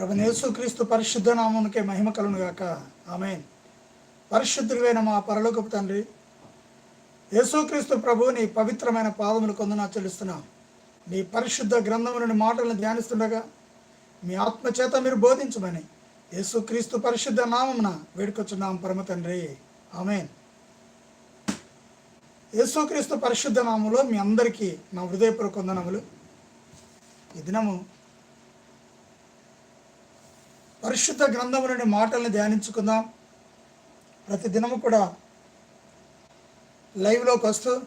ప్రభు యేసుక్రీస్తు పరిశుద్ధ నామమునికే మహిమ కలును గాక ఆమెన్. పరిశుద్ధుడివైన మా పరలోకపు తండ్రి యేసుక్రీస్తు ప్రభుని పవిత్రమైన పాదములు కొందనా చెల్లిస్తున్నాం. నీ పరిశుద్ధ గ్రంథములను మాటలను ధ్యానిస్తుండగా మీ ఆత్మచేత మీరు బోధించమని యేసుక్రీస్తు పరిశుద్ధ నామమున వేడుకొచ్చున్నాం పరమ తండ్రి. ఆమెన్. యేసుక్రీస్తు పరిశుద్ధ నామంలో మీ అందరికీ నా హృదయపూర్వక వందనములు. ఈ దినము పరిశుద్ధ గ్రంథములోని మాటల్ని ధ్యానించుకుందాం. ప్రతి దినము కూడా లైవ్లోకి వస్తూ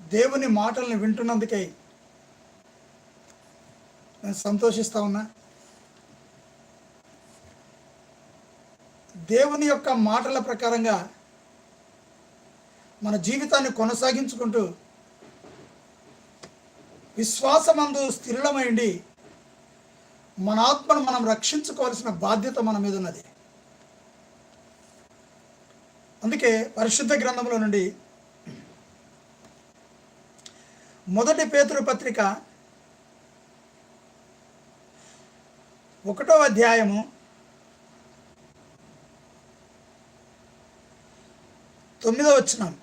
దేవుని మాటల్ని వింటున్నందుకై నేను సంతోషిస్తా ఉన్నా. దేవుని యొక్క మాటల ప్రకారంగా మన జీవితాన్ని కొనసాగించుకుంటూ విశ్వాసమందు స్థిరమైండి మన ఆత్మను మనం రక్షించుకోవాల్సిన బాధ్యత మన మీద ఉన్నది. అందుకే పరిశుద్ధ గ్రంథంలో నుండి మొదటి పేతురు పత్రిక ఒకటో అధ్యాయము తొమ్మిదో వచనం.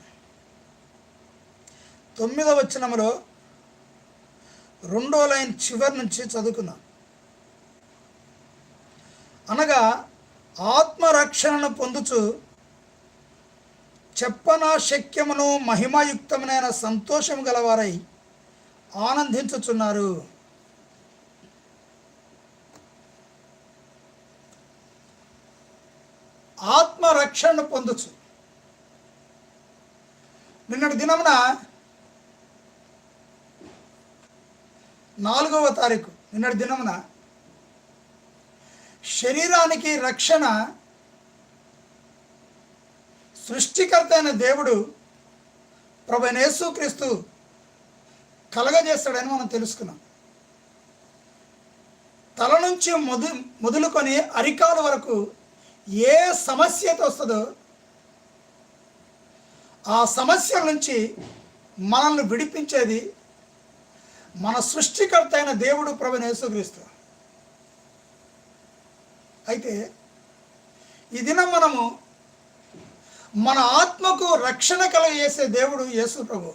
తొమ్మిదో వచనములో రెండో లైన్ చివరి నుంచి చదువుకుందాం. అనగా ఆత్మరక్షణను పొందుచు చెప్పనా శక్యమును మహిమాయుక్తమైన సంతోషం గలవారై ఆనందించుచున్నారు. ఆత్మరక్షణను పొందుచు. నిన్నటి దినమున నాలుగవ తారీఖు నిన్నటి దినమున శరీరానికి రక్షణ సృష్టికర్త అయిన దేవుడు ప్రభు యేసుక్రీస్తు కలగజేస్తాడని మనం తెలుసుకున్నాం. తల నుంచి మొదు మొదలుకొని అరికాల వరకు ఏ సమస్య అయితే వస్తుందో ఆ సమస్యల నుంచి మనల్ని విడిపించేది మన సృష్టికర్త అయిన దేవుడు ప్రభు యేసుక్రీస్తు అయితే ఈ దినం మనము మన ఆత్మకు రక్షణ కలగజేసే దేవుడు యేసు ప్రభు.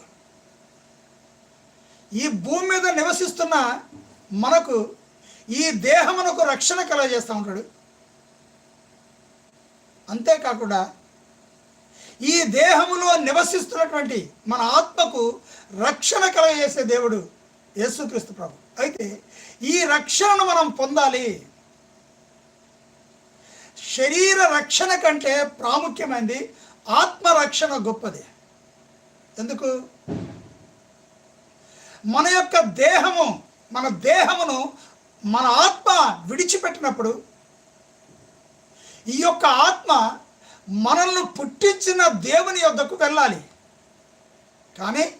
ఈ భూమి మీద నివసిస్తున్న మనకు ఈ దేహమునకు రక్షణ కలగజేస్తూ ఉంటాడు. అంతేకాకుండా ఈ దేహములో నివసిస్తున్నటువంటి మన ఆత్మకు రక్షణ కలగజేసే దేవుడు యేసుక్రీస్తు ప్రభు. అయితే ఈ రక్షణను మనం పొందాలి. శరీర రక్షణ కంటే ప్రాముఖ్యమైనది ఆత్మరక్షణ గొప్పది. ఎందుకు? మన యొక్క దేహము మన దేహమును మన ఆత్మ విడిచిపెట్టినప్పుడు ఈ యొక్క ఆత్మ మనల్ని పుట్టించిన దేవుని యొద్దకు వెళ్ళాలి. కానీ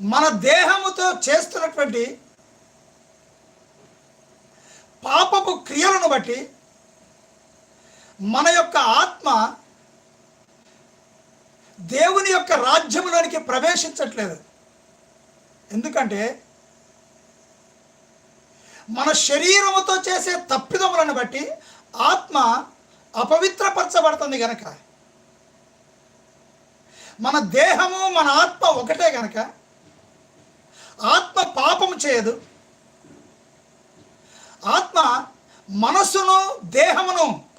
మన దేహముతో చేస్తున్నటువంటి పాపపు క్రియలను బట్టి మన యొక్క ఆత్మ దేవుని యొక్క రాజ్యంలోనికి ప్రవేశించట్లేదు. ఎందుకంటే మన శరీరముతో చేసే తప్పిదములను బట్టి ఆత్మ అపవిత్రపరచబడుతుంది గనక. మన దేహము మన ఆత్మ ఒకటే గనక. ఆత్మ పాపము చేయదు. ఆత్మ మనస్సును దేహమును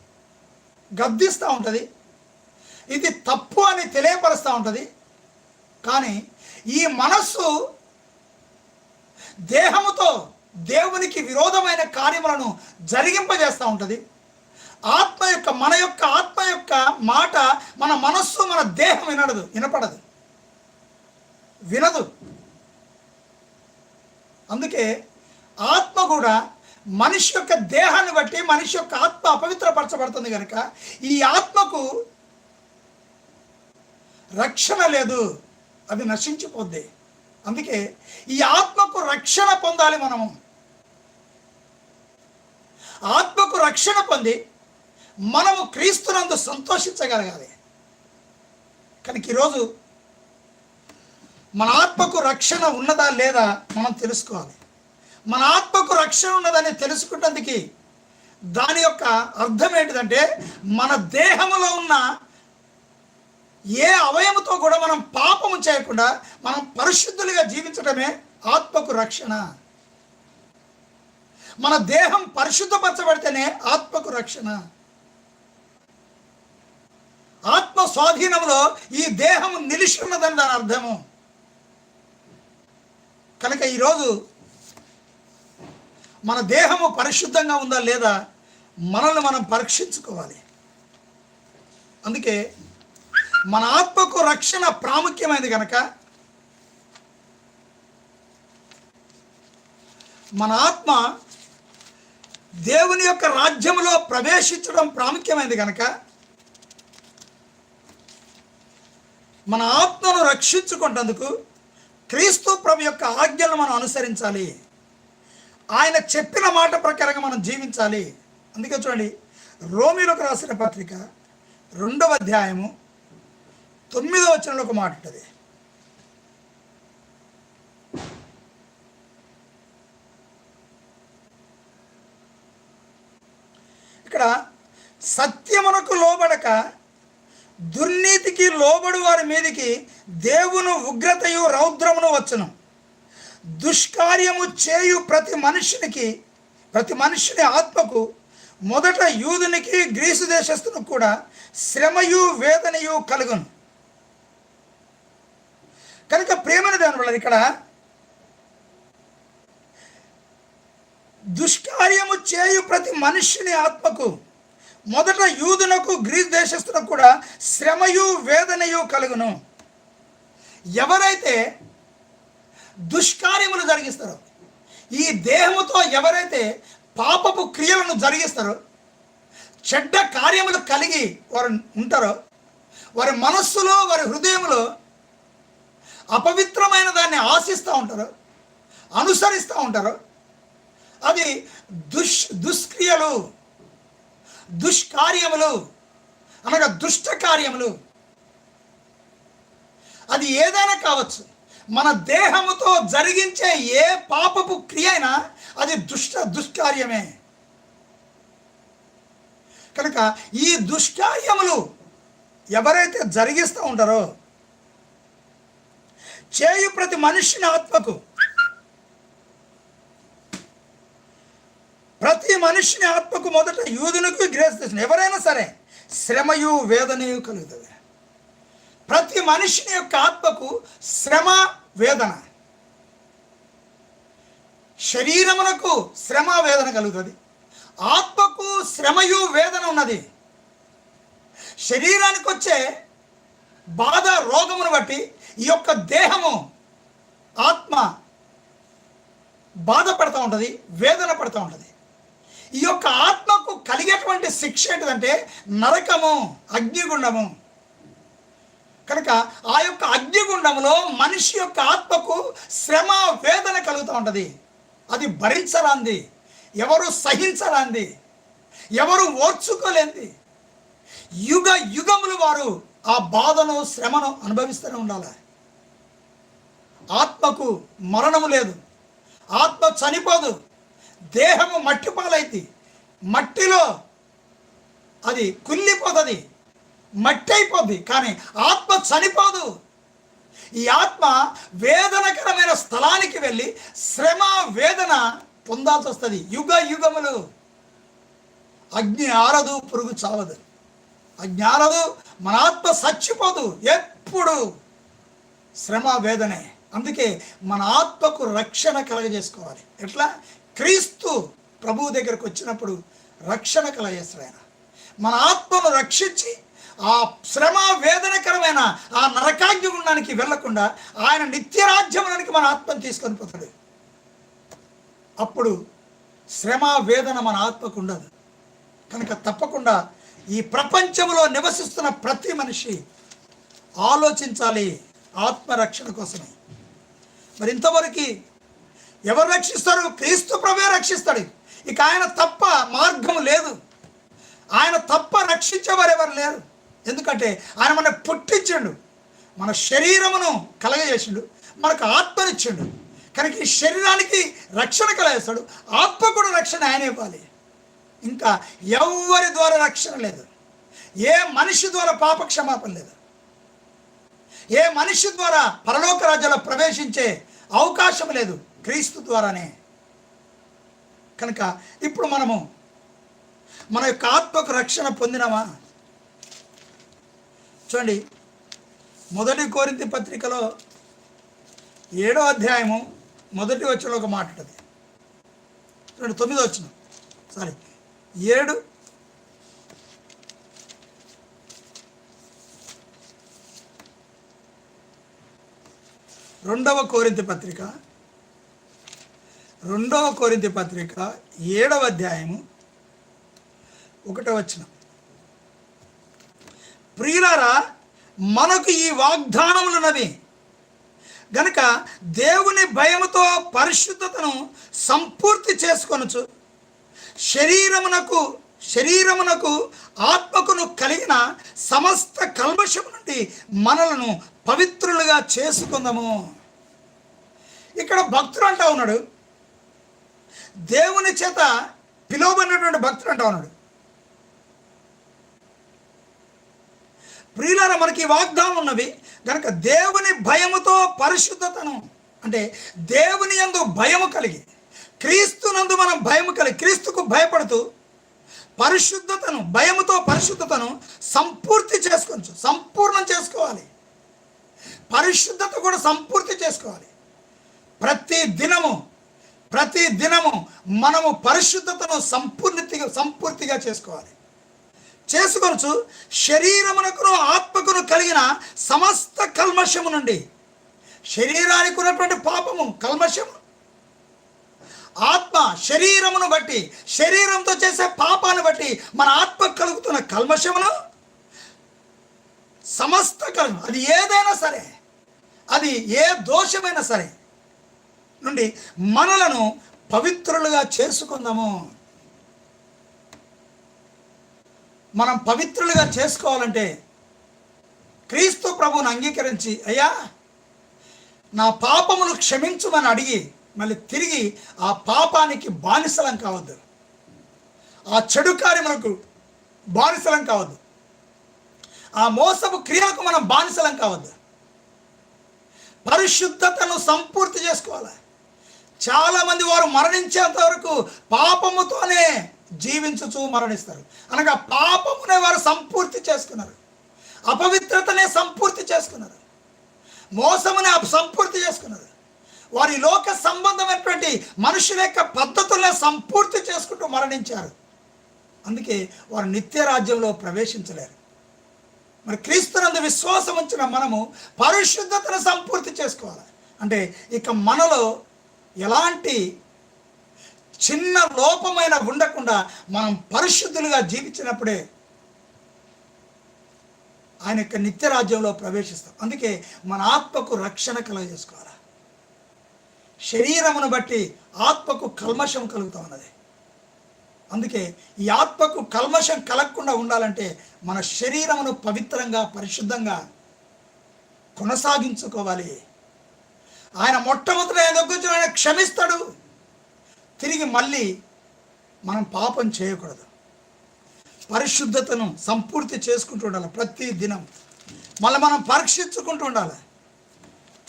గద్దిస్తూ ఉంటుంది. ఇది తప్పు అని తెలియపరుస్తూ ఉంటుంది. కానీ ఈ మనస్సు దేహముతో దేవునికి విరోధమైన కార్యములను జరిగింపజేస్తూ ఉంటుంది. ఆత్మ యొక్క మన యొక్క ఆత్మ యొక్క మాట మన మనస్సు మన దేహం వినడదు వినపడదు. వినదు. అందుకే ఆత్మ కూడా మనిషి యొక్క దేహాన్ని బట్టి మనిషి యొక్క ఆత్మ అపవిత్రపరచబడుతుంది కనుక ఈ ఆత్మకు రక్షణ లేదు. అది నశించిపోద్ది. అందుకే ఈ ఆత్మకు రక్షణ పొందాలి మనము. ఆత్మకు రక్షణ పొంది మనము క్రీస్తునందు సంతోషించగలగాలి. కనుక ఈరోజు మన ఆత్మకు రక్షణ ఉన్నదా లేదా మనం తెలుసుకోవాలి. మన ఆత్మకు రక్షణ ఉన్నదని తెలుసుకున్నందుకు దాని యొక్క అర్థం ఏంటిదంటే మన దేహంలో ఉన్న ఏ అవయముతో కూడా మనం పాపము చేయకుండా మనం పరిశుద్ధులుగా జీవించడమే ఆత్మకు రక్షణ. మన దేహం పరిశుద్ధపరచబడితేనే ఆత్మకు రక్షణ. ఆత్మ స్వాధీనంలో ఈ దేహం నిలిచి ఉన్నదని దాని అర్థము. కనుక ఈరోజు మన దేహము పరిశుద్ధంగా ఉందా లేదా మనల్ని మనం పరీక్షించుకోవాలి. అందుకే మన ఆత్మకు రక్షణ ప్రాముఖ్యమైనది కనుక మన ఆత్మ దేవుని యొక్క రాజ్యంలో ప్రవేశించడం ప్రాముఖ్యమైనది కనుక మన ఆత్మను రక్షించుకుంటందుకు క్రీస్తు ప్రభు యొక్క ఆజ్ఞలను మనం అనుసరించాలి. ఆయన చెప్పిన మాట ప్రకారంగా మనం జీవించాలి. అందుకే చూడండి రోమిలకు రాసిన పత్రిక రెండవ అధ్యాయము తొమ్మిదో వచనంలో ఒక మాట ఉంటుంది. ఇక్కడ సత్యమునకు లోబడక దుర్నీతికి లోబడు వారి మీదికి దేవుని ఉగ్రతయు రౌద్రమును వచ్చును. దుష్కార్యము చేయు ప్రతి మనుషునికి ప్రతి మనుషుని ఆత్మకు మొదట యూదునికి గ్రీసు దేశస్థునికి కూడా శ్రమయు వేదనయు కలుగును. కనుక ప్రేమని దాని వల్ల ఇక్కడ దుష్కార్యము చేయు ప్రతి మనుష్యుని ఆత్మకు మొదట యూదునకు గ్రీస్ దేశస్థులకు కూడా శ్రమయు వేదనయు కలుగును. ఎవరైతే దుష్కార్యములు జరిగిస్తారు. ఈ దేహముతో ఎవరైతే పాపపు క్రియలను జరిగిస్తారో చెడ్డ కార్యములు కలిగి వారు ఉంటారో వారి మనస్సులో వారి హృదయంలో అపవిత్రమైన దాన్ని ఆశిస్తూ ఉంటారు అనుసరిస్తూ ఉంటారు అది దుష్ దుష్క్రియలు దుష్కార్యములు అనగా దుష్ట కార్యములు. అది ఏదైనా కావచ్చు. మన దేహముతో జరిగించే ఏ పాపపు క్రియ అయినా అది దుష్ట దుష్కార్యమే. కనుక ఈ దుష్కార్యములు ఎవరైతే జరిగిస్తూ ఉంటారో చేయు ప్రతి మనిషిని ఆత్మకు. ప్రతి మనిషిని ఆత్మకు మొదట యూదునికి గ్రేస్ తెచ్చిన ఎవరైనా సరే శ్రమయు వేదనయు కలుగుతుంది. ప్రతి మనిషిని యొక్క ఆత్మకు శ్రమ వేదన. శరీరమునకు శ్రమ వేదన కలుగుతుంది. ఆత్మకు శ్రమయు వేదన ఉన్నది. శరీరానికి వచ్చే బాధ రోగమును బట్టి ఈ యొక్క దేహము ఆత్మ బాధపడుతూ ఉంటుంది వేదన పడుతూ ఉంటుంది. ఈ యొక్క ఆత్మకు కలిగేటువంటి శిక్ష ఏంటిదంటే నరకము అగ్నిగుండము. కనుక ఆ యొక్క అగ్నిగుండంలో మనిషి యొక్క ఆత్మకు శ్రమ వేదన కలుగుతూ ఉంటుంది. అది భరించరాంది. ఎవరు సహించరాంది. ఎవరు ఓర్చుకోలేంది. యుగ యుగములు వారు ఆ బాధను శ్రమను అనుభవిస్తూనే ఉండాలి. ఆత్మకు మరణము లేదు. ఆత్మ చనిపోదు. దేహము మట్టి పాలైంది మట్టిలో అది కుళ్ళిపోతుంది. మట్టి అయిపోద్ది కానీ ఆత్మ చనిపోదు. ఈ ఆత్మ వేదనకరమైన స్థలానికి వెళ్ళి శ్రమ వేదన పొందాల్సి వస్తుంది. యుగ యుగములు. అగ్ని ఆరదు పురుగు చావదు. అగ్ని ఆరదు మన ఆత్మ చచ్చిపోదు. ఎప్పుడు? శ్రమ వేదనే. అందుకే మన ఆత్మకు రక్షణ కలగజేసుకోవాలి. ఎట్లా? క్రీస్తు ప్రభువు దగ్గరకు వచ్చినప్పుడు రక్షణ కలగజేస్తాడు ఆయన. మన ఆత్మను రక్షించి ఆ శ్రమ వేదనకరమైన ఆ నరకాగ్ని గుండానికి వెళ్ళకుండా ఆయన నిత్యరాజ్యమునికి మన ఆత్మను తీసుకొని పోతాడు. అప్పుడు శ్రమ వేదన మన ఆత్మకు ఉండదు. కనుక తప్పకుండా ఈ ప్రపంచంలో నివసిస్తున్న ప్రతి మనిషి ఆలోచించాలి ఆత్మరక్షణ కోసమే. మరి ఇంతవరకు ఎవరు రక్షిస్తారు? క్రీస్తు ప్రభే రక్షిస్తాడు. ఇక ఆయన తప్ప మార్గం లేదు. ఆయన తప్ప రక్షించేవారు ఎవరు లేరు. ఎందుకంటే ఆయన మన పుట్టించండు. మన శరీరమును కలగజేసిండు. మనకు ఆత్మనిచ్చిండు. కనుక ఈ శరీరానికి రక్షణ కలగేస్తాడు ఆత్మ కూడా రక్షణ ఆయన ఇవ్వాలి. ఇంకా ఎవరి ద్వారా రక్షణ లేదు. ఏ మనిషి ద్వారా పాప క్షమాపణ లేదు. ఏ మనిషి ద్వారా పరలోక రాజ్యాల్లో ప్రవేశించే అవకాశం లేదు. క్రీస్తు ద్వారానే. కనుక ఇప్పుడు మనము మన యొక్క ఆత్మకు రక్షణ పొందినామా? చూడండి. మొదటి కోరింతి పత్రికలో ఏడో అధ్యాయము మొదటి వచ్చిన ఒక మాట ఉంటుంది. చూడండి తొమ్మిదో వచ్చిన సారీ ఏడు. రెండవ కోరింతి పత్రిక. రెండవ కోరింతి పత్రిక ఏడవ అధ్యాయము ఒకటో వచ్చినాం ప్రియులారా మనకు ఈ వాగ్దానములున్నవి. గనక దేవుని భయముతో పరిశుద్ధతను సంపూర్తి చేసుకొనచ్చు శరీరమునకు శరీరమునకు ఆత్మకును కలిగిన సమస్త కల్మషము నుండి మనలను పవిత్రులుగా చేసుకుందాము. ఇక్కడ భక్తుడు అంటా ఉన్నాడు. దేవుని చేత పిలువబడినటువంటి భక్తుడు అంటా ఉన్నాడు. ప్రియులారా మనకి వాగ్దానం ఉన్నవి కనుక దేవుని భయముతో పరిశుద్ధతను అంటే దేవుని యందు భయము కలిగి క్రీస్తునందు మనం భయము కలిగి క్రీస్తుకు భయపడుతూ పరిశుద్ధతను భయముతో పరిశుద్ధతను సంపూర్తి చేసుకోవచ్చు సంపూర్ణం చేసుకోవాలి. పరిశుద్ధత కూడా సంపూర్తి చేసుకోవాలి. ప్రతి దినము ప్రతి దినము మనము పరిశుద్ధతను సంపూర్తిగా సంపూర్తిగా చేసుకోవాలి. చేసుకొనచ్చు శరీరమునకును ఆత్మకును కలిగిన సమస్త కల్మషము నుండి. శరీరానికి ఉన్నటువంటి పాపము కల్మషము. ఆత్మ శరీరమును బట్టి శరీరంతో చేసే పాపాన్ని బట్టి మన ఆత్మ కలుగుతున్న కల్మషమును. సమస్త కల్మ అది ఏదైనా సరే అది ఏ దోషమైనా సరే నుండి మనలను పవిత్రులుగా చేసుకుందాము. మనం పవిత్రులుగా చేసుకోవాలంటే క్రీస్తు ప్రభువును అంగీకరించి అయ్యా నా పాపమును క్షమించుమని అడిగి మళ్ళీ తిరిగి ఆ పాపానికి బానిసలం కావద్దు. ఆ చెడు కార్యములకు బానిసలం కావద్దు. ఆ మోసపు క్రియలకు మనం బానిసలం కావద్దు. పరిశుద్ధతను సంపూర్తి చేసుకోవాలి. చాలామంది వారు మరణించేంత వరకు పాపముతోనే జీవించుచు మరణిస్తారు. అనగా పాపమునే వారు సంపూర్తి చేసుకున్నారు. అపవిత్రతనే సంపూర్తి చేసుకున్నారు. మోసమునే సంపూర్తి చేసుకున్నారు. వారి లోక సంబంధమైనటువంటి మనుషుల యొక్క పద్ధతులనే సంపూర్తి చేసుకుంటూ మరణించారు. అందుకే వారు నిత్య రాజ్యంలో ప్రవేశించలేరు. మరి క్రీస్తునందు విశ్వాసం ఉంచిన మనము పరిశుద్ధతను సంపూర్తి చేసుకోవాలి. అంటే ఇక మనలో ఎలాంటి చిన్న లోపమైన ఉండకుండా మనం పరిశుద్ధులుగా జీవించినప్పుడే ఆయన యొక్క నిత్య రాజ్యంలో ప్రవేశిస్తాం. అందుకే మన ఆత్మకు రక్షణ కలగజేసుకోవాలి? శరీరమును బట్టి ఆత్మకు కల్మషం కలుగుతా ఉన్నది. అందుకే ఈ ఆత్మకు కల్మషం కలగకుండా ఉండాలంటే మన శరీరమును పవిత్రంగా పరిశుద్ధంగా కొనసాగించుకోవాలి. ఆయన మొట్టమొదట ఆయన దగ్గర ఆయన క్షమిస్తాడు. తిరిగి మళ్ళీ మనం పాపం చేయకూడదు. పరిశుద్ధతను సంపూర్తి చేసుకుంటూ ఉండాలి ప్రతి దినం మళ్ళీ మనం పరీక్షించుకుంటూ ఉండాలి.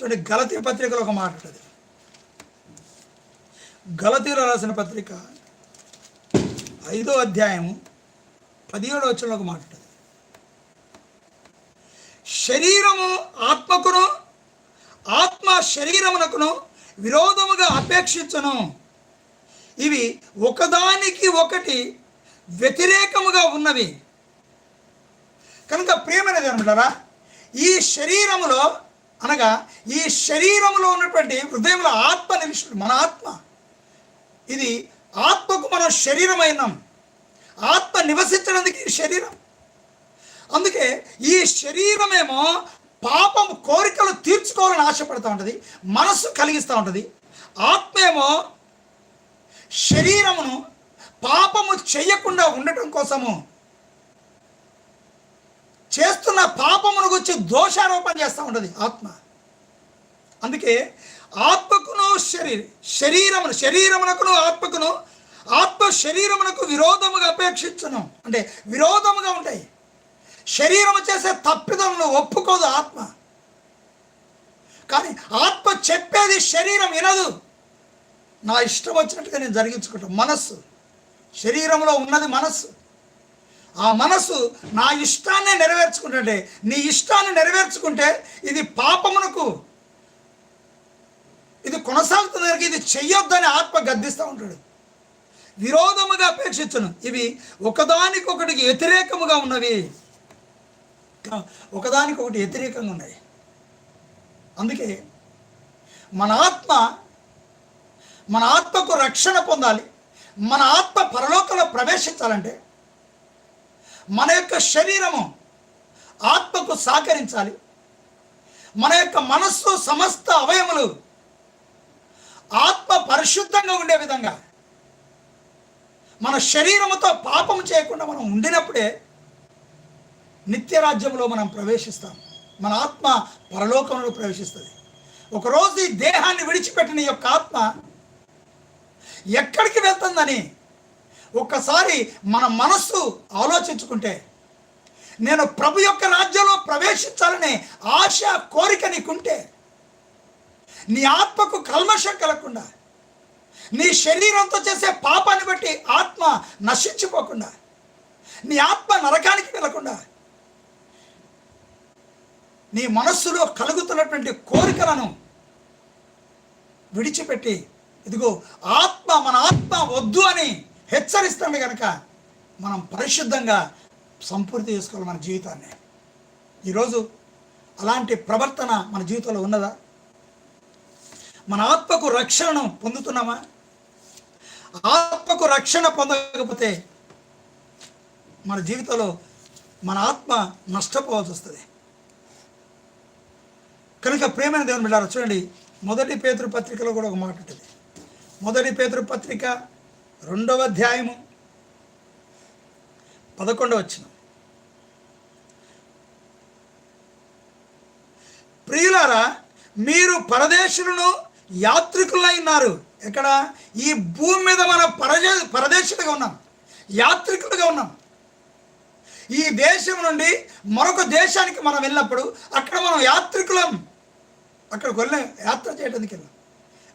చూడండి గలతీ పత్రికలో ఒక మాట ఉంటుంది. గలతీలో రాసిన పత్రిక ఐదో అధ్యాయము పదిహేడో వచ్చిన ఒక మాట ఉంటుంది. శరీరము ఆత్మకును ఆత్మ శరీరమునకును విరోధముగా అపేక్షించను. ఇవి ఒకదానికి ఒకటి వ్యతిరేకముగా ఉన్నవి. కనుక ప్రియమైనది అనమాట ఈ శరీరములో అనగా ఈ శరీరములో ఉన్నటువంటి హృదయంలో ఆత్మ నిలిచి మన ఆత్మ. ఇది ఆత్మకు మనం శరీరమైనాం. ఆత్మ నివసించడానికి శరీరం. అందుకే ఈ శరీరమేమో పాపం కోరికలు తీర్చుకోవాలని ఆశపడుతూ ఉంటుంది మనస్సు కలిగిస్తూ ఉంటుంది. ఆత్మేమో శరీరమును పాపము చేయకుండా ఉండటం కోసము చేస్తున్న పాపమును గురించి దోషారోపణ చేస్తూ ఉంటుంది ఆత్మ. అందుకే ఆత్మకును శరీర శరీరం శరీరమును శరీరమునకును ఆత్మకును ఆత్మ శరీరమునకు విరోధముగా అపేక్షించను. అంటే విరోధముగా ఉంటాయి. శరీరము చేసే తప్పిదలను ఒప్పుకోదు ఆత్మ. కానీ ఆత్మ చెప్పేది శరీరం వినదు. నా ఇష్టం వచ్చినట్టుగా నేను జరిగించుకుంటాను మనస్సు. శరీరంలో ఉన్నది మనస్సు. ఆ మనసు నా ఇష్టాన్ని నెరవేర్చుకుంటుంటే నీ ఇష్టాన్ని నెరవేర్చుకుంటే ఇది పాపమునకు ఇది కొనసాగుతుంది కనుక ఇది చెయ్యొద్దని ఆత్మ గద్దిస్తూ ఉంటాడు. విరోధముగా అపేక్షించను. ఇవి ఒకదానికొకటికి వ్యతిరేకముగా ఉన్నవి. ఒకదానికొకటి వ్యతిరేకంగా ఉన్నాయి. అందుకే మన ఆత్మ మన ఆత్మకు రక్షణ పొందాలి మన ఆత్మ పరలోకంలో ప్రవేశించాలంటే మన యొక్క శరీరము ఆత్మకు సహకరించాలి. మన యొక్క మనస్సు సమస్త అవయములు ఆత్మ పరిశుద్ధంగా ఉండే విధంగా మన శరీరముతో పాపం చేయకుండా మనం ఉండినప్పుడే నిత్యరాజ్యంలో మనం ప్రవేశిస్తాం. మన ఆత్మ పరలోకంలో ప్రవేశిస్తుంది. ఒకరోజు ఈ దేహాన్ని విడిచిపెట్టిన యొక్క ఆత్మ ఎక్కడికి వెళ్తుందని ఒక్కసారి మన మనస్సు ఆలోచించుకుంటే నేను ప్రభు యొక్క రాజ్యంలో ప్రవేశించాలనే ఆశ కోరిక నీకుంటే నీ ఆత్మకు కల్మషం కలగకుండా నీ శరీరంతో చేసే పాపాన్ని బట్టి ఆత్మ నశించిపోకుండా నీ ఆత్మ నరకానికి వెళ్ళకుండా నీ మనస్సులో కలుగుతున్నటువంటి కోరికలను విడిచిపెట్టి ఇదిగో ఆత్మ మన ఆత్మ వద్దు అని హెచ్చరిస్తుంది కనుక మనం పరిశుద్ధంగా సంపూర్తి చేసుకోవాలి మన జీవితాన్ని. ఈరోజు అలాంటి ప్రవర్తన మన జీవితంలో ఉన్నదా? మన ఆత్మకు రక్షణను పొందుతున్నామా? ఆత్మకు రక్షణ పొందకపోతే మన జీవితంలో మన ఆత్మ నష్టపోవాల్సి వస్తుంది. కనుక ప్రేమైన దేవుని బిడ్డారా చూడండి మొదటి పేతృ పత్రికలో కూడా ఒక మాట ఉంటుంది. మొదటి పేతృపత్రిక రెండవ అధ్యాయము పదకొండవ వచ్చిన ప్రియులారా మీరు పరదేశులను యాత్రికులై ఉన్నారు ఎక్కడ? ఈ భూమి మీద మన పరదే పరదేశులుగా ఉన్నాం. యాత్రికులుగా ఉన్నాం. ఈ దేశం నుండి మరొక దేశానికి మనం వెళ్ళినప్పుడు అక్కడ మనం యాత్రికులం. అక్కడికి వెళ్ళాం యాత్ర చేయడానికి వెళ్ళాం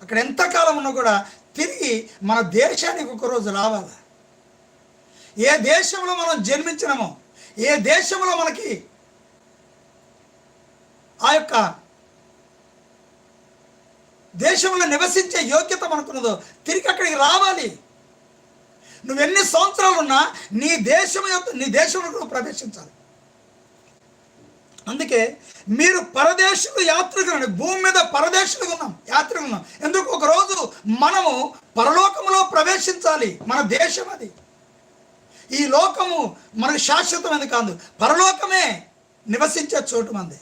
అక్కడ ఎంతకాలం ఉన్నా కూడా తిరిగి మన దేశానికి ఒకరోజు రావాలి. ఏ దేశంలో మనం జన్మించినామో ఏ దేశంలో మనకి ఆ యొక్క దేశంలో నివసించే యోగ్యత మనకున్నదో తిరిగి అక్కడికి రావాలి. నువ్వు ఎన్ని సంవత్సరాలు ఉన్నా నీ దేశం యొక్క నీ దేశంలో నువ్వు ప్రవేశించాలి. అందుకే మీరు పరదేశులు యాత్రికులు భూమి మీద పరదేశులుగా ఉన్నాం యాత్రికులు ఉన్నాం. ఎందుకు? ఒకరోజు మనము పరలోకములో ప్రవేశించాలి. మన దేశం అది. ఈ లోకము మనకు శాశ్వతమైనది కాదు. పరలోకమే నివసించే చోటు మంది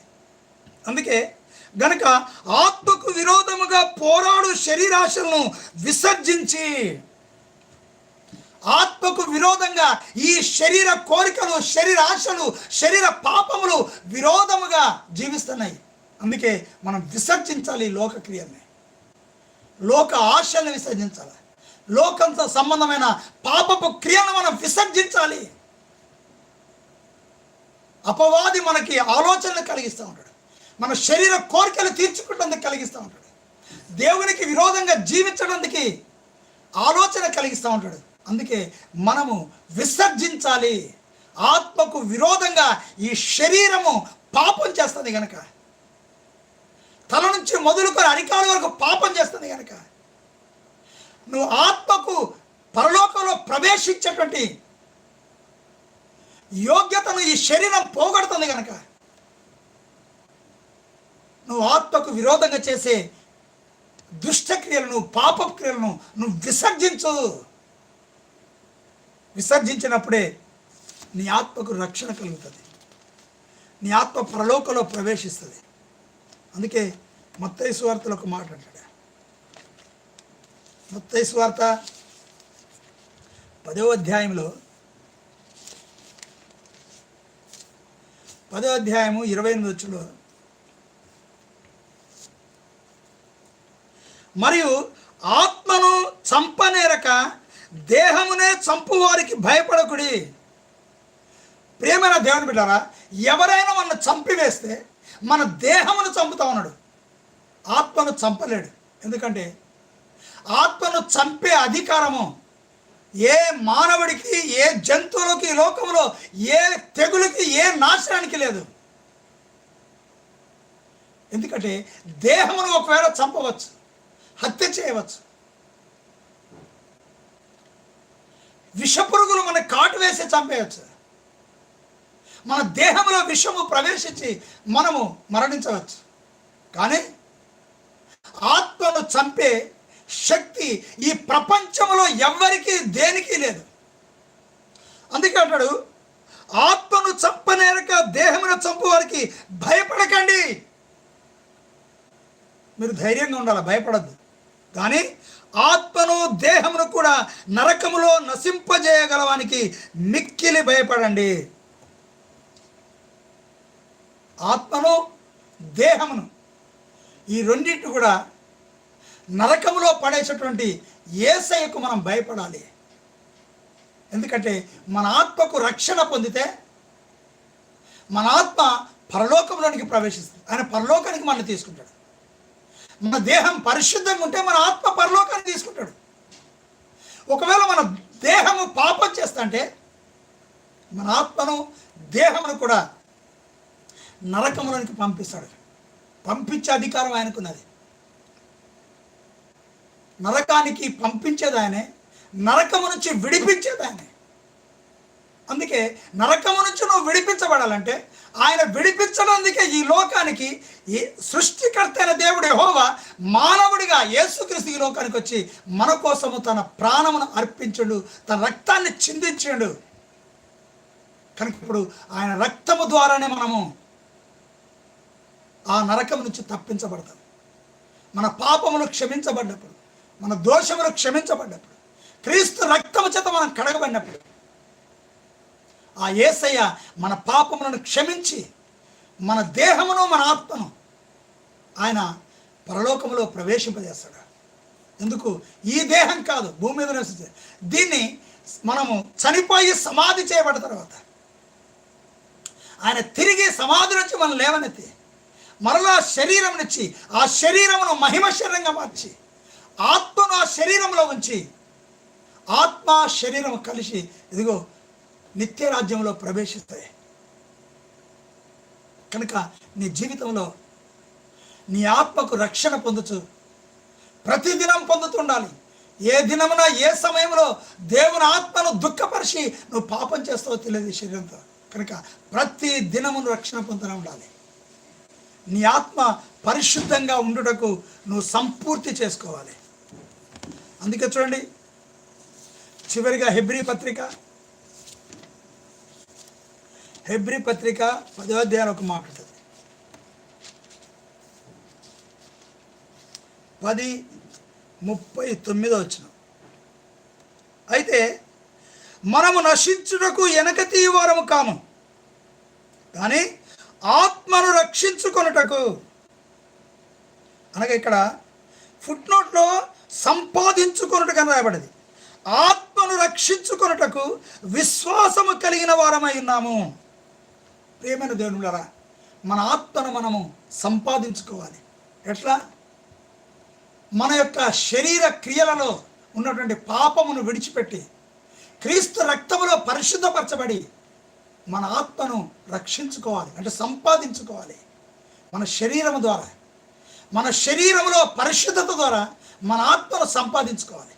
అందుకే గనక ఆత్మకు విరోధముగా పోరాడు శరీరాశలను విసర్జించి ఆత్మకు విరోధంగా ఈ శరీర కోరికలు శరీర ఆశలు శరీర పాపములు విరోధముగా జీవిస్తున్నాయి. అందుకే మనం విసర్జించాలి ఈ లోక క్రియల్ని. లోక ఆశల్ని విసర్జించాలి. లోకంతో సంబంధమైన పాపపు క్రియను మనం విసర్జించాలి. అపవాది మనకి ఆలోచనలు కలిగిస్తూ ఉంటాడు. మన శరీర కోరికలు తీర్చుకుంటందుకు కలిగిస్తూ ఉంటాడు. దేవునికి విరోధంగా జీవించడానికి ఆలోచన కలిగిస్తూ ఉంటాడు. అందుకే మనము విసర్జించాలి. ఆత్మకు విరోధంగా ఈ శరీరము పాపం చేస్తుంది కనుక తల నుంచి మొదలుకొని అరికాల వరకు పాపం చేస్తుంది కనుక నువ్వు ఆత్మకు పరలోకంలో ప్రవేశించేటువంటి యోగ్యతను ఈ శరీరం పోగొడుతుంది కనుక నువ్వు ఆత్మకు విరోధంగా చేసే దుష్టక్రియలను పాపక్రియలను నువ్వు విసర్జించు. విసర్జించినప్పుడే నీ ఆత్మకు రక్షణ కలుగుతుంది. నీ ఆత్మ పరలోకంలో ప్రవేశిస్తుంది. అందుకే మత్తయి సువార్తలు ఒక మాట అంటాడు. మత్తయి సువార్త పదో అధ్యాయంలో పదో అధ్యాయము ఇరవై ఎనిమిది వచ్చులో మరియు ఆత్మను చంపనేరక దేహమునే చంపు వారికి భయపడకుడి. ప్రేమైన దేవుని బిడ్డారా ఎవరైనా మన చంపివేస్తే మన దేహమును చంపుతా ఉన్నాడు. ఆత్మను చంపలేడు. ఎందుకంటే ఆత్మను చంపే అధికారము ఏ మానవుడికి ఏ జంతువులకి లోకంలో ఏ తెగులకి ఏ నాశనానికి లేదు. ఎందుకంటే దేహమును ఒకవేళ చంపవచ్చు హత్య చేయవచ్చు విషపురుగులు మన కాటు వేసి చంపేయచ్చు. మన దేహంలో విషము ప్రవేశించి మనము మరణించవచ్చు. కానీ ఆత్మను చంపే శక్తి ఈ ప్రపంచంలో ఎవ్వరికీ దేనికి లేదు. అందుకే అంటాడు ఆత్మను చంపనేరక దేహమును చంపు వారికి భయపడకండి. మీరు ధైర్యంగా ఉండాలి భయపడద్దు. కానీ ఆత్మను దేహమును కూడా నరకములో నశింపజేయగలవానికి మిక్కిలి భయపడండి. ఆత్మను దేహమును ఈ రెండింటి కూడా నరకములో పడేసేటువంటి ఏసయ్యకు మనం భయపడాలి. ఎందుకంటే మన ఆత్మకు రక్షణ పొందితే మన ఆత్మ పరలోకంలోనికి ప్రవేశిస్తుంది. ఆయన పరలోకానికి మనల్ని తీసుకుంటాడు. మన దేహం పరిశుద్ధంగా ఉంటే మన ఆత్మ పరలోకాన్ని తీసుకుంటాడు. ఒకవేళ మన దేహము పాపం చేస్తుంటే మన ఆత్మను దేహమును కూడా నరకములోనికి పంపిస్తాడు. పంపించే అధికారం ఆయనకున్నది. నరకానికి పంపించేది ఆయనే నరకము నుంచి విడిపించేది ఆయనే. అందుకే నరకము నుంచి నువ్వు విడిపించబడాలంటే ఆయన విడిపించడందుకే ఈ లోకానికి ఈ సృష్టికర్త అయిన దేవుడు హోవా మానవుడిగా యేసుక్రీస్తు ఈ లోకానికి వచ్చి మన కోసము తన ప్రాణమును అర్పించడు తన రక్తాన్ని చిందించాడు. కనుక ఇప్పుడు ఆయన రక్తము ద్వారానే మనము ఆ నరకం నుంచి తప్పించబడతాం. మన పాపములు క్షమించబడ్డప్పుడు మన దోషములు క్షమించబడ్డప్పుడు క్రీస్తు రక్తము చేత మనం కడగబడినప్పుడు ఆ యేసయ్య మన పాపములను క్షమించి మన దేహమును మన ఆత్మను ఆయన పరలోకములో ప్రవేశింపజేస్తాడు. ఎందుకు? ఈ దేహం కాదు భూమి మీద నివసించే. దీన్ని మనము చనిపోయి సమాధి చేయబడిన తర్వాత ఆయన తిరిగి సమాధి నుంచి మనం లేవనెత్తి మరలా శరీరం నుంచి ఆ శరీరమును మహిమ శరీరంగా మార్చి ఆత్మను ఆ శరీరంలో ఉంచి ఆత్మ శరీరం కలిసి ఇదిగో నిత్య రాజ్యంలో ప్రవేశిస్తాయి. కనుక నీ జీవితంలో నీ ఆత్మకు రక్షణ పొందుతూ ప్రతిదినం పొందుతుండాలి ఏ దినమున ఏ సమయంలో దేవుని ఆత్మను దుఃఖపరిచి నువ్వు పాపం చేస్తావో తెలియదు శరీరంతో. కనుక ప్రతి దినమును రక్షణ పొందుతూనే ఉండాలి. నీ ఆత్మ పరిశుద్ధంగా ఉండుటకు నువ్వు సంపూర్తి చేసుకోవాలి. అందుకే చూడండి చివరిగా హెబ్రీ పత్రిక హెబ్రీ పత్రిక పదో అధ్యాయం ఒక మాట ఉంటుంది. పది ముప్పై తొమ్మిదో వచ్చిన అయితే మనము నశించుటకు వెనక తీయవారము కాము కానీ ఆత్మను రక్షించుకొనుటకు. అనగా ఇక్కడ ఫుట్ నోట్లో సంపాదించుకొనుటకు అని రాయబడింది. ఆత్మను రక్షించుకొనుటకు విశ్వాసము కలిగిన వారమై ఉన్నాము. ప్రియమైన దేవునులరా మన ఆత్మను మనము సంపాదించుకోవాలి. ఎట్లా? మన యొక్క శరీర క్రియలలో ఉన్నటువంటి పాపమును విడిచిపెట్టి క్రీస్తు రక్తములో పరిశుద్ధపరచబడి మన ఆత్మను రక్షించుకోవాలి అంటే సంపాదించుకోవాలి. మన శరీరము ద్వారా మన శరీరంలో పరిశుద్ధత ద్వారా మన ఆత్మను సంపాదించుకోవాలి.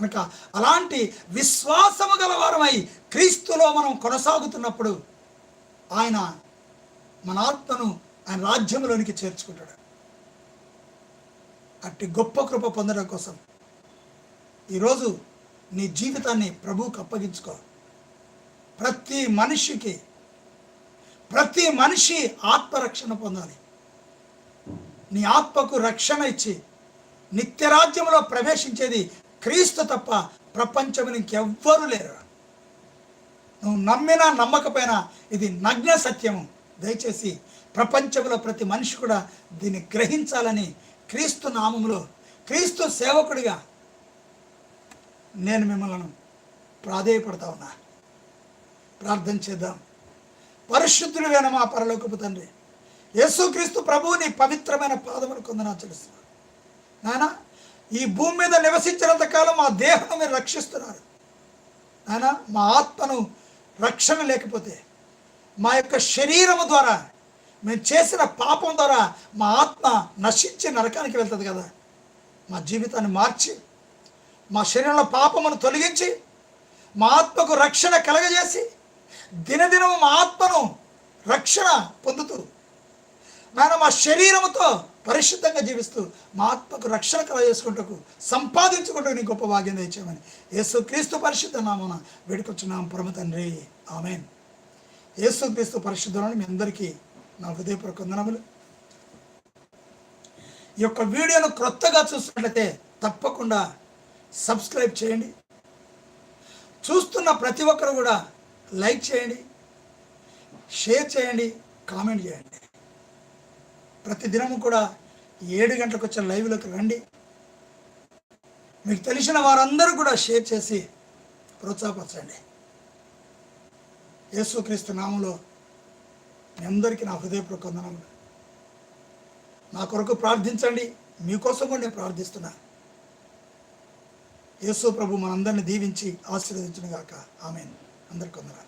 కనుక అలాంటి విశ్వాసము గలవారమై క్రీస్తులో మనం కొనసాగుతున్నప్పుడు ఆయన మన ఆత్మను ఆయన రాజ్యంలోనికి చేర్చుకుంటాడు. అట్టి గొప్ప కృప పొందడం కోసం ఈరోజు నీ జీవితాన్ని ప్రభువుకు అప్పగించుకో. ప్రతి మనిషికి ప్రతి మనిషి ఆత్మరక్షణ పొందాలి. నీ ఆత్మకు రక్షణ ఇచ్చి నిత్యరాజ్యంలో ప్రవేశించేది క్రీస్తు తప్ప ప్రపంచంలో ఇంకెవ్వరూ లేరు. నువ్వు నమ్మినా నమ్మకపోయినా ఇది నగ్న సత్యము దయచేసి ప్రపంచంలో ప్రతి మనిషి కూడా దీన్ని గ్రహించాలని క్రీస్తు నామములో క్రీస్తు సేవకుడిగా నేను మిమ్మల్ని ప్రాధేయపడతా ఉన్నా. ప్రార్థన చేద్దాం. పరిశుద్ధుడైన మా పరలోకపు తండ్రి యేసుక్రీస్తు ప్రభువు నీ పవిత్రమైన పాదములు కొందనా తెలుస్తున్నా నాయన ఈ భూమి మీద నివసించినంతకాలం మా దేహం మీరు రక్షిస్తున్నారు. నాయన మా ఆత్మను రక్షణ లేకపోతే మా యొక్క శరీరము ద్వారా మేము చేసిన పాపం ద్వారా మా ఆత్మ నశించి నరకానికి వెళ్తుంది కదా. మా జీవితాన్ని మార్చి మా శరీరంలో పాపమును తొలగించి మా ఆత్మకు రక్షణ కలగజేసి దినదినము మా ఆత్మను రక్షణ పొందుతూ నాయన మా శరీరముతో పరిశుద్ధంగా జీవిస్తూ మా ఆత్మకు రక్షణ కలగజేసుకుంటూ సంపాదించుకుంటూ నీ గొప్ప భాగ్యం తెచ్చామని యేసు క్రీస్తు పరిశుద్ధ నామన వేడుకొచ్చున్నాం. పరమ తండ్రి. ఆమెన్. యేసు క్రీస్తు పరిశుద్ధంలో మీ అందరికీ నా హృదయపూర్వక వందనములు. ఈ యొక్క వీడియోను క్రొత్తగా చూస్తున్నట్లయితే తప్పకుండా సబ్స్క్రైబ్ చేయండి. చూస్తున్న ప్రతి ఒక్కరు కూడా లైక్ చేయండి షేర్ చేయండి కామెంట్ చేయండి. ప్రతి దినము కూడా ఏడు గంటలకు వచ్చిన లైవ్లోకి రండి. మీకు తెలిసిన వారందరూ కూడా షేర్ చేసి ప్రోత్సాహపరచండి. యేసుక్రీస్తు నామంలో మీ అందరికీ నా హృదయపూర్వక వందనములు నా కొరకు ప్రార్థించండి. మీకోసం కూడా నేను ప్రార్థిస్తున్నా. యేసు ప్రభు మనందరిని దీవించి ఆశీర్వదించిన గాక ఆమె అందరికొందరా